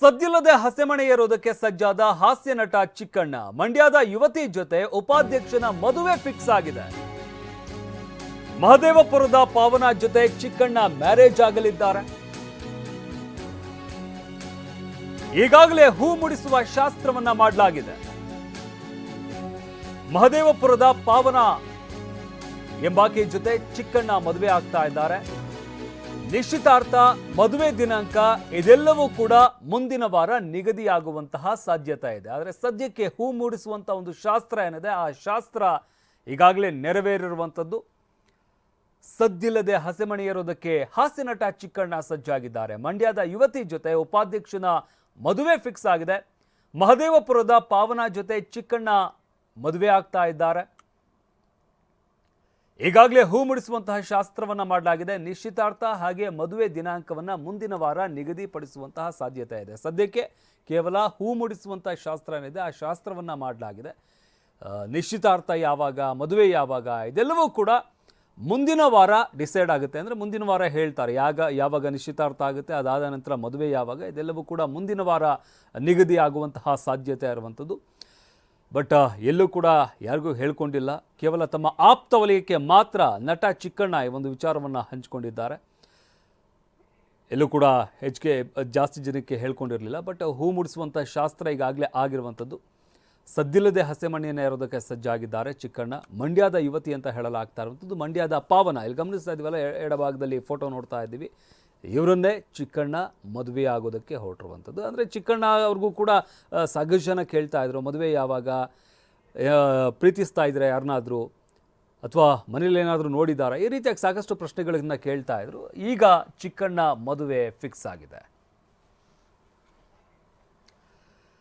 ಸದ್ದಿಲ್ಲದೆ ಹಸೆಮಣೆ ಏರೋದಕ್ಕೆ ಸಜ್ಜಾದ ಹಾಸ್ಯ ನಟ ಚಿಕ್ಕಣ್ಣ, ಮಂಡ್ಯದ ಯುವತಿ ಜೊತೆ ಉಪಾಧ್ಯಕ್ಷನ ಮದುವೆ ಫಿಕ್ಸ್ ಆಗಿದೆ. ಮಹದೇವಪುರದ ಪಾವನ ಜೊತೆ ಚಿಕ್ಕಣ್ಣ ಮ್ಯಾರೇಜ್ ಆಗಲಿದ್ದಾರೆ. ಈಗಾಗಲೇ ಹೂ ಮುಡಿಸುವ ಶಾಸ್ತ್ರವನ್ನ ಮಾಡಲಾಗಿದೆ. ಮಹದೇವಪುರದ ಪಾವನ ಎಂಬಾಕೆ ಜೊತೆ ಚಿಕ್ಕಣ್ಣ ಮದುವೆ ಆಗ್ತಾ ಇದ್ದಾರೆ. ನಿಶ್ಚಿತಾರ್ಥ ಮದುವೆ ದಿನಾಂಕ ಇದೆಲ್ಲವೂ ಕೂಡ ಮುಂದಿನ ವಾರ ನಿಗದಿಯಾಗುವಂತಹ ಸಾಧ್ಯತೆ ಇದೆ. ಆದರೆ ಸದ್ಯಕ್ಕೆ ಹೂ ಮೂಡಿಸುವಂಥ ಒಂದು ಶಾಸ್ತ್ರ ಏನಿದೆ, ಆ ಶಾಸ್ತ್ರ ಈಗಾಗಲೇ ನೆರವೇರಿರುವಂಥದ್ದು. ಸದ್ದಿಲ್ಲದೆ ಹಸೆಮಣಿಯರೋದಕ್ಕೆ ಹಾಸ್ಯ ನಟ ಚಿಕ್ಕಣ್ಣ ಸಜ್ಜಾಗಿದ್ದಾರೆ. ಮಂಡ್ಯದ ಯುವತಿ ಜೊತೆ ಉಪಾಧ್ಯಕ್ಷನ ಮದುವೆ ಫಿಕ್ಸ್ ಆಗಿದೆ. ಮಹದೇವಪುರದ ಪಾವನ ಜೊತೆ ಚಿಕ್ಕಣ್ಣ ಮದುವೆ ಆಗ್ತಾ ಇದ್ದಾರೆ. ಈಗಾಗಲೇ ಹೂ ಮುಡಿಸುವಂತಹ ಶಾಸ್ತ್ರವನ್ನ ಮಾಡಲಾಗಿದೆ. ನಿಶ್ಚಿತಾರ್ಥ ಹಾಗೆ ಮದುವೆ ದಿನಾಂಕವನ್ನ ಮುಂದಿನ ವಾರ ನಿಗದಿಪಡಿಸುವಂತಹ ಸಾಧ್ಯತೆ ಇದೆ. ಸದ್ಯಕ್ಕೆ ಕೇವಲ ಹೂ ಮುಡಿಸುವಂತಹ ಶಾಸ್ತ್ರ ಏನಿದೆ, ಆ ಶಾಸ್ತ್ರವನ್ನ ಮಾಡಲಾಗಿದೆ. ನಿಶ್ಚಿತಾರ್ಥ ಯಾವಾಗ, ಮದುವೆ ಯಾವಾಗ, ಇದೆಲ್ಲವೂ ಕೂಡ ಮುಂದಿನ ವಾರ ಡಿಸೈಡ್ ಆಗುತ್ತೆ ಅಂದರೆ ಮುಂದಿನ ವಾರ ಹೇಳ್ತಾರೆ. ಯಾಗ, ಯಾವಾಗ ನಿಶ್ಚಿತಾರ್ಥ ಆಗುತ್ತೆ, ಅದಾದ ನಂತರ ಮದುವೆ ಯಾವಾಗ, ಇದೆಲ್ಲವೂ ಕೂಡ ಮುಂದಿನ ವಾರ ನಿಗದಿ ಆಗುವಂತಹ ಸಾಧ್ಯತೆ ಇರುವಂಥದ್ದು. ಬಟ್ ಎಲ್ಲೂ ಕೂಡ ಯಾರಿಗೂ ಹೇಳ್ಕೊಂಡಿಲ್ಲ. ಕೇವಲ ತಮ್ಮ ಆಪ್ತ ವಲಯಕ್ಕೆ ಮಾತ್ರ ನಟ ಚಿಕ್ಕಣ್ಣ ಈ ಒಂದು ವಿಚಾರವನ್ನು ಹಂಚಿಕೊಂಡಿದ್ದಾರೆ. ಎಲ್ಲೂ ಕೂಡ ಹೆಚ್ಚಿಗೆ ಜಾಸ್ತಿ ಜನಕ್ಕೆ ಹೇಳ್ಕೊಂಡಿರಲಿಲ್ಲ. ಬಟ್ ಹೂ ಮುಡಿಸುವಂಥ ಶಾಸ್ತ್ರ ಈಗಾಗಲೇ ಆಗಿರುವಂಥದ್ದು. ಸದ್ದಿಲ್ಲದೆ ಹಸೆಮಣ್ಣಿಯನ್ನು ಇರೋದಕ್ಕೆ ಸಜ್ಜಾಗಿದ್ದಾರೆ ಚಿಕ್ಕಣ್ಣ. ಮಂಡ್ಯದ ಯುವತಿ ಅಂತ ಹೇಳಲಾಗ್ತಾ ಇರುವಂಥದ್ದು. ಮಂಡ್ಯದ ಪಾವನ, ಇಲ್ಲಿ ಗಮನಿಸ್ತಾ ಇದೀವಲ್ಲ, ಎ- ಎಡಭಾಗದಲ್ಲಿ ಫೋಟೋ ನೋಡ್ತಾ ಇದ್ದೀವಿ. ಇವರನ್ನೇ ಚಿಕ್ಕಣ್ಣ ಮದುವೆ ಆಗೋದಕ್ಕೆ ಹೊರಟಿರುವಂಥದ್ದು. ಅಂದರೆ ಚಿಕ್ಕಣ್ಣ ಅವ್ರಿಗೂ ಕೂಡ ಸಾಕಷ್ಟು ಜನ ಕೇಳ್ತಾ ಇದ್ರು, ಮದುವೆ ಯಾವಾಗ ಪ್ರೀತಿಸ್ತಾ ಇದ್ರೆ ಯಾರನ್ನಾದರೂ ಅಥವಾ ಮನೇಲಿ ಏನಾದರೂ ನೋಡಿದಾರಾ? ಈ ರೀತಿಯಾಗಿ ಸಾಕಷ್ಟು ಪ್ರಶ್ನೆಗಳನ್ನ ಕೇಳ್ತಾ ಇದ್ರು. ಈಗ ಚಿಕ್ಕಣ್ಣ ಮದುವೆ ಫಿಕ್ಸ್ ಆಗಿದೆ.